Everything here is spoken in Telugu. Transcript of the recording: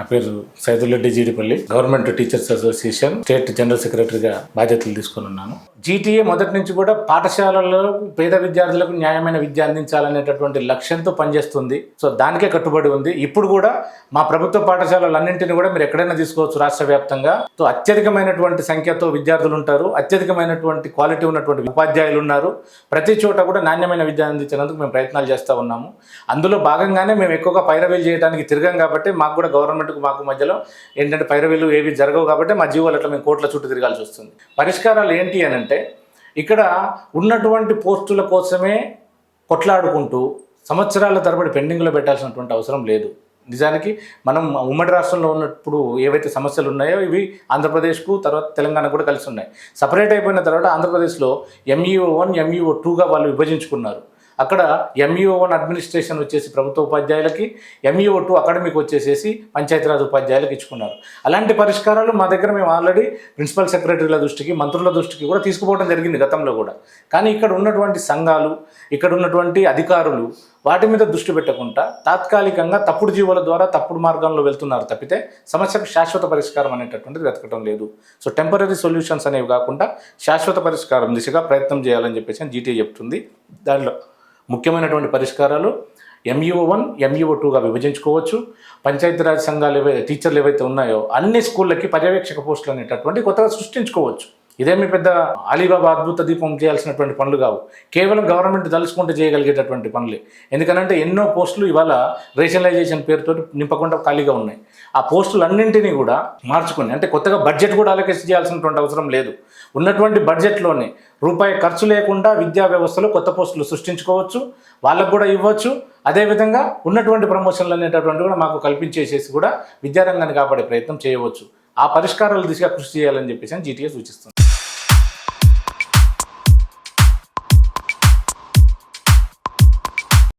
నా పేరు Saidulareddy Jeedipalli. Government teachers association state general సెక్రటరీగా బాధ్యతలు తీసుకుని ఉన్నాను. జీటీఏ మొదటి నుంచి కూడా పాఠశాలల్లో పేద విద్యార్థులకు న్యాయమైన విద్య అందించాలనేటటువంటి లక్ష్యంతో పనిచేస్తుంది. సో దానికే కట్టుబడి ఉంది. ఇప్పుడు కూడా మా ప్రభుత్వ పాఠశాలలన్నింటినీ కూడా మీరు ఎక్కడైనా తీసుకోవచ్చు రాష్ట్ర వ్యాప్తంగా. సో అత్యధికమైనటువంటి సంఖ్యతో విద్యార్థులు ఉంటారు అత్యధికమైనటువంటి క్వాలిటీ ఉన్నటువంటి ఉపాధ్యాయులు ఉన్నారు ప్రతి చోట కూడా నాణ్యమైన విద్య అందించేందుకు మేము ప్రయత్నాలు చేస్తూ ఉన్నాము. అందులో భాగంగానే మేము ఎక్కువగా పైరవీలు చేయడానికి తిరగం కాబట్టి మాకు కూడా గవర్నమెంట్కు మాకు మధ్యలో ఏంటంటే పైరవీలు ఏవి జరగవు కాబట్టి మా జీవాలు అట్లా మేము కోట్ల చుట్టూ తిరగాల్సి వస్తుంది. పరిష్కారాలు ఏంటి అని అంటే ఇక్కడ ఉన్నటువంటి పోస్టుల కోసమే కొట్లాడుకుంటూ సంవత్సరాల తరబడి పెండింగ్లో పెట్టాల్సినటువంటి అవసరం లేదు. నిజానికి మనం ఉమ్మడి రాష్ట్రంలో ఉన్నప్పుడు ఏవైతే సమస్యలు ఉన్నాయో ఇవి ఆంధ్రప్రదేశ్కు తర్వాత తెలంగాణ కూడా కలిసి ఉన్నాయి. సపరేట్ అయిపోయిన తర్వాత ఆంధ్రప్రదేశ్లో ఎంఈఓ వన్ ఎంఈఓ టూగా వాళ్ళు విభజించుకున్నారు. అక్కడ ఎంఈఓ వన్ అడ్మినిస్ట్రేషన్ వచ్చేసి ప్రభుత్వ ఉపాధ్యాయులకి ఎంఈఓ టూ అకాడమిక్ వచ్చేసేసి పంచాయతీరాజ్ ఉపాధ్యాయులకు ఇచ్చుకున్నారు. అలాంటి పరిష్కారాలు మా దగ్గర మేము ఆల్రెడీ ప్రిన్సిపల్ సెక్రటరీల దృష్టికి మంత్రుల దృష్టికి కూడా తీసుకుపోవడం జరిగింది గతంలో కూడా. కానీ ఇక్కడ ఉన్నటువంటి సంఘాలు ఇక్కడ ఉన్నటువంటి అధికారులు వాటి మీద దృష్టి పెట్టకుండా తాత్కాలికంగా తప్పుడు జీవుల ద్వారా తప్పుడు మార్గంలో వెళ్తున్నారు తప్పితే సమస్యకు శాశ్వత పరిష్కారం అనేటటువంటిది వెతకటం లేదు. సో టెంపరీ సొల్యూషన్స్ అనేవి కాకుండా శాశ్వత పరిష్కారం దిశగా ప్రయత్నం చేయాలని చెప్పేసి జీటీ చెప్తుంది. దానిలో ముఖ్యమైనటువంటి పరిష్కారాలు ఎంఈఓ వన్ ఎంఈఓ టూగా విభజించుకోవచ్చు. పంచాయతీరాజ్ సంఘాలు ఏవైతే టీచర్లు ఏవైతే ఉన్నాయో అన్ని స్కూళ్ళకి పర్యవేక్షక పోస్టులు అనేటటువంటి కొత్తగా సృష్టించుకోవచ్చు. ఇదేమి పెద్ద అలీబాబా అద్భుత దీపం చేయాల్సినటువంటి పనులు కావు. కేవలం గవర్నమెంట్ తలుచుకుంటే చేయగలిగేటటువంటి పనులే. ఎందుకంటే ఎన్నో పోస్టులు ఇవాళ రేషనలైజేషన్ పేరుతో నింపకుండా ఖాళీగా ఉన్నాయి. ఆ పోస్టులు అన్నింటినీ కూడా మార్చుకుని అంటే కొత్తగా బడ్జెట్ కూడా అలొకేట్ చేయాల్సినటువంటి అవసరం లేదు. ఉన్నటువంటి బడ్జెట్లోనే రూపాయి ఖర్చు లేకుండా విద్యా వ్యవస్థలో కొత్త పోస్టులు సృష్టించుకోవచ్చు వాళ్ళకు కూడా ఇవ్వచ్చు. అదేవిధంగా ఉన్నటువంటి ప్రమోషన్లు అనేటటువంటి కూడా మాకు కల్పించేసేసి కూడా విద్యారంగాన్ని కాపాడే ప్రయత్నం చేయవచ్చు. ఆ పరిష్కారాల దిశగా కృషి చేయాలని చెప్పేసి జీటీఏ సూచిస్తుంది.